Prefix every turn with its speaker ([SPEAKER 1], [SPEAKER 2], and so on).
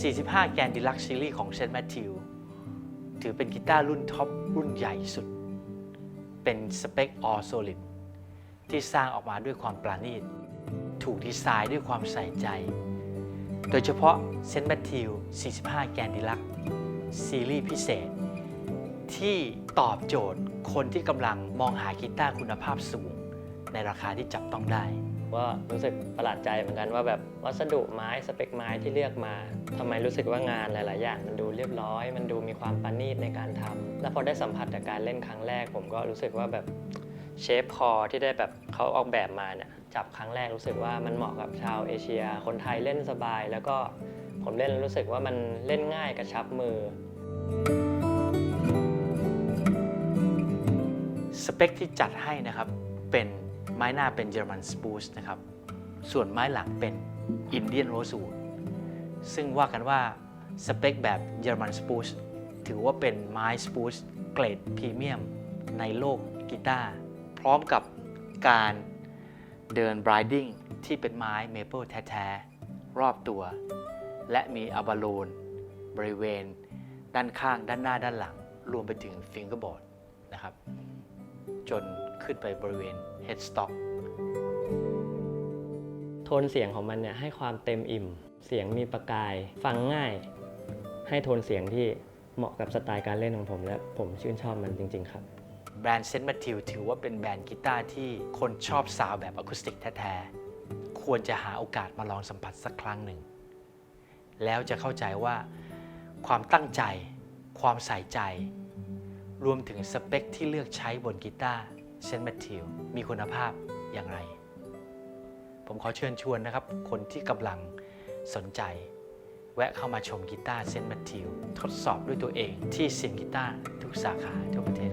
[SPEAKER 1] 45 แกนดีลักซีรีส์ของเซนต์แมทธิวถือเป็นกีตาร์รุ่นท็อปรุ่นใหญ่สุด เป็นสเปคออ Solid ที่สร้างออกมาด้วยความปราณีต ถูกดีไซน์ด้วยความใส่ใจ โดยเฉพาะเซนต์แมทธิว45 แกนดีลักซีรีส์พิเศษ ที่ตอบโจทย์คนที่กำลังมองหากีตาร์คุณภาพสูง ในราคาที่จับต้องได้
[SPEAKER 2] ก็รู้สึกประหลาดใจเหมือนกันว่าแบบวัสดุไม้สเปคไม้ที่เลือกมาทำไมรู้สึกว่างานหลาย ๆ อย่างมันดูเรียบร้อย มันดูมีความประณีตในการทำแล้วพอได้สัมผัสกับการเล่นครั้งแรก ผมก็รู้สึกว่าแบบเชฟคอที่ได้แบบเขาออกแบบมาเนี่ยจับครั้งแรกรู้สึกว่ามันเหมาะกับชาวเอเชีย คนไทยเล่นสบาย แล้วก็ผมเล่นแล้วรู้สึกว่ามันเล่นง่ายกระชับมือ
[SPEAKER 1] สเปคที่จัดให้นะครับเป็น ไม้หน้าเป็นเยอรมันสปูสนะครับ ส่วนไม้หลังเป็นอินเดียนโรสูดซึ่งว่ากันว่าสเปคแบบเยอรมันสปูสถือว่าเป็นไม้สปูสเกรดพรีเมียมในโลกกีตาร์พร้อมกับการเดินบรายดิ้งที่เป็นไม้เมเปิลแท้ๆ รอบตัว และมีอะบาโลนบริเวณ ด้านข้างด้านหน้าด้านหลัง รวมไปถึงฟิงเกอร์บอร์ด นะครับ จนขึ้นไปบริเวณ headstock
[SPEAKER 2] โทนเสียงของมันเนี่ยให้ความเต็มอิ่ม เสียงมีประกาย ฟังง่าย ให้โทนเสียงที่เหมาะกับสไตล์การเล่นของผม และผมชื่นชอบมันจริง ๆ ครับ
[SPEAKER 1] แบรนด์เซนต์แมทธิวถือว่าเป็นแบรนด์กีตาร์ที่คนชอบซาวแบบอะคูสติกแท้ๆ ควรจะหาโอกาสมาลองสัมผัสสักครั้งหนึ่ง แล้วจะเข้าใจว่าความตั้งใจ ความใส่ใจ รวมถึงสเปคที่เลือกใช้บนกีตาร์เซนแมทธิวมีคุณภาพอย่างไร ผมขอเชิญชวนนะครับ คนที่กำลังสนใจ แวะเข้ามาชมกีตาร์เซนต์แมทธิวทดสอบด้วยตัวเองที่เซียนกีตาร์ทุกสาขาทั่วประเทศ